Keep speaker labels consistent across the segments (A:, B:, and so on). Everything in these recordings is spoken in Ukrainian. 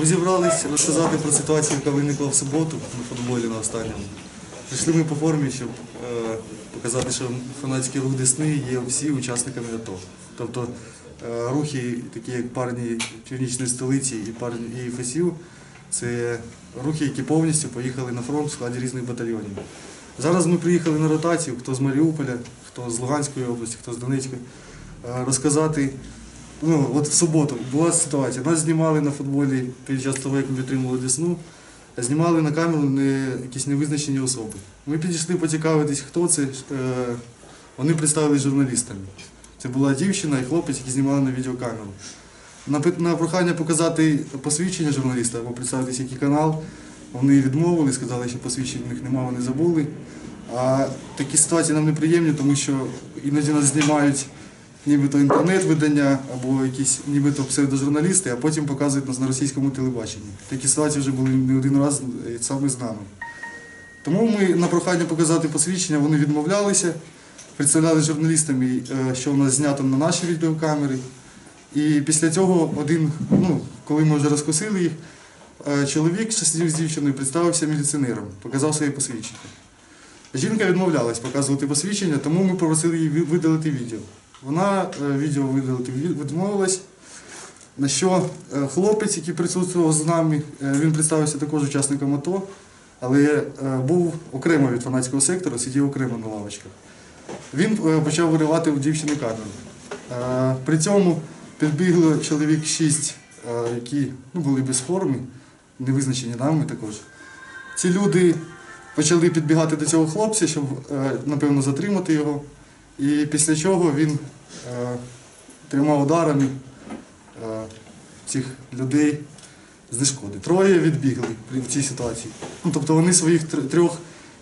A: Ми зібрались розказати про ситуацію, яка виникла в суботу на футболі на останньому. Прийшли ми по формі, щоб е, показати, що фанатський рух Десни є всі учасниками АТО. Тобто е, рухи, такі як парні Північної столиці і парні і ФСЮ, це рухи, які повністю поїхали на фронт в складі різних батальйонів. Зараз ми приїхали на ротацію, хто з Маріуполя, хто з Луганської області, хто з Донецької, е, розказати. Ну, от в суботу була ситуація. Нас знімали на футболі під час того, як ми підтримували Десну, знімали на камеру не, якісь невизначені особи. Ми підійшли поцікавитись, хто це. Е, вони представились журналістами. Це була дівчина і хлопець, які знімали на відеокамеру. На, на прохання показати посвідчення журналіста або представитись, який канал, вони відмовили, сказали, що посвідчень в них немає, вони забули. А такі ситуації нам неприємні, тому що іноді нас знімають нібито інтернет-видання або якісь нібито псевдожурналісти, а потім показують нас на російському телебаченні. Такі ситуації вже були не один раз е, саме з нами. Тому ми на прохання показати посвідчення, вони відмовлялися, представляли журналістам, е, що в нас знято на наші відеокамери. І після цього один, ну, коли ми вже розкусили їх, е, чоловік, що сидів з дівчиною, представився міліціонером, показав своє посвідчення. Жінка відмовлялась показувати посвідчення, тому ми попросили її видалити відео. Вона е, відео видалити відмовилась. На що е, хлопець, який присутствував з нами, е, він представився також учасником АТО, але був окремо від фанатського сектору, сидів окремо на лавочках. Він почав виривати у дівчини камеру. При цьому підбігло чоловік шість, які ну, були без форми, не визначені нами також. Ці люди почали підбігати до цього хлопця, щоб, напевно, затримати його. І після чого він е, трьома ударами е, цих людей знешкодив. Троє відбігли в цій ситуації. Ну, тобто вони своїх трьох,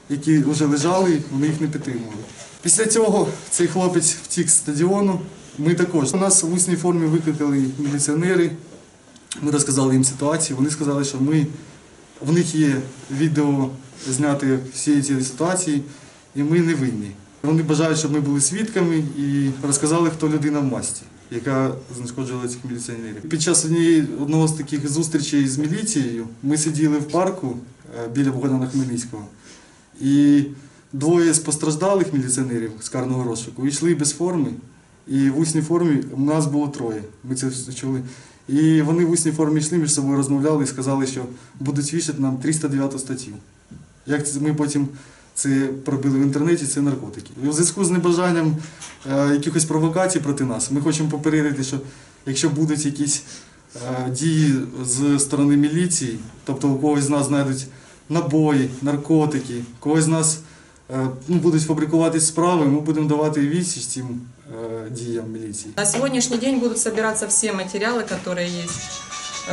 A: які вже лежали, вони їх не підтримували. Після цього цей хлопець втік з стадіону. Ми також. У нас в усній формі викликали міліціонери. Ми розказали їм ситуацію. Вони сказали, що ми, в них є відео зняти всі ці ситуації, і ми не винні. Вони бажають, щоб ми були свідками і розказали, хто людина в масті, яка знешкоджувала цих міліціонерів. Під час однієї одного з таких зустрічей з міліцією ми сиділи в парку е, біля Богдана Хмельницького. І двоє з постраждалих міліціонерів з карного розшуку йшли без форми. І в усній формі у нас було троє. Ми це чули. І вони в усній формі йшли між собою, розмовляли і сказали, що будуть вішати нам 309 статтю. Як це ми потім це пробили в інтернеті, це наркотики. І у зв'язку з небажанням е, якихось провокацій проти нас, ми хочемо попередити, що якщо будуть якісь е, дії з сторони міліції, тобто у когось з нас знайдуть набої, наркотики, когось з нас е, ну, будуть фабрикуватись справи, ми будемо давати відсіч цим е, діям міліції.
B: На сегодняшний день будут собираться все материалы, которые есть.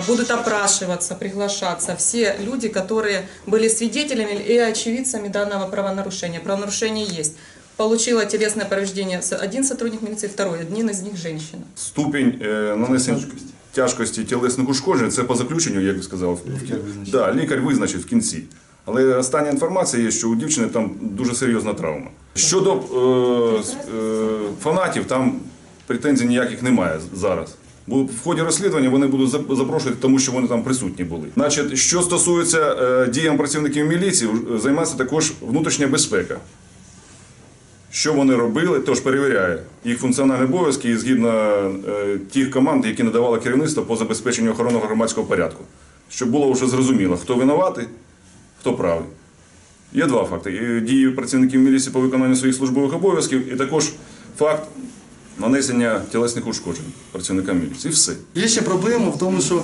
B: Будут опрашиваться, приглашаться все люди, которые были свидетелями и очевидцами данного правонарушения. Правонарушение есть. Получила телесное повреждение один сотрудник милиции, второй, один из них женщина.
C: Ступінь е, нанесення тяжкості тілесних ушкоджень це по заключенню, як сказав.
A: Лікар визначить.
C: Да, лікар визначить в кінці. Але остання інформація є, що у дівчини там дуже серйозна травма. Щодо е, е, фанатів, там претензій ніяких немає зараз. Бо в ході розслідування вони будуть запрошувати, тому що вони там присутні були. Значить, що стосується е, діям працівників міліції, займається також внутрішня безпека. Що вони робили, тож перевіряє їх функціональні обов'язки і згідно е, тих команд, які надавало керівництво по забезпеченню охорони громадського порядку. Щоб було вже зрозуміло, хто винуватий, хто правий. Є два факти: дії працівників міліції по виконанню своїх службових обов'язків, і також факт нанесення тілесних ушкоджень працівникам міліції. І все.
A: Є ще проблема в тому, що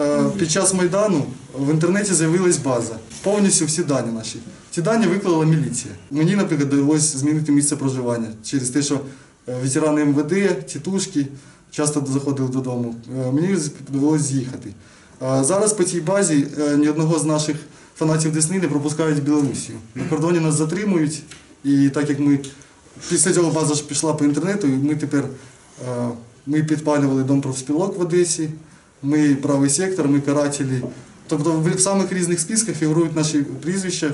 A: е, під час Майдану в інтернеті з'явилась база. Повністю всі дані наші. Ці дані виклала міліція. Мені, наприклад, довелося змінити місце проживання через те, що е, ветерани МВД, тітушки часто заходили додому. Е, мені довелося з'їхати. Е, зараз по цій базі ні одного з наших фанатів Десни не пропускають в Білорусію. На кордоні нас затримують, і так як ми після цього база ж пішла по інтернету, і ми тепер е, ми підпалювали дом профспілок в Одесі, ми правий сектор, ми карателі. Тобто в самих різних списках фігурують наші прізвища, е,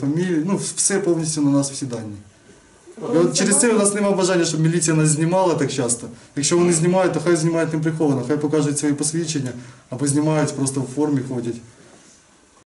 A: фамілії, ну все повністю на нас всі дані. І от через це у нас немає бажання, щоб міліція нас знімала так часто. Якщо вони знімають, то хай знімають не приховано, хай покажуть свої посвідчення, або знімають просто в формі ходять.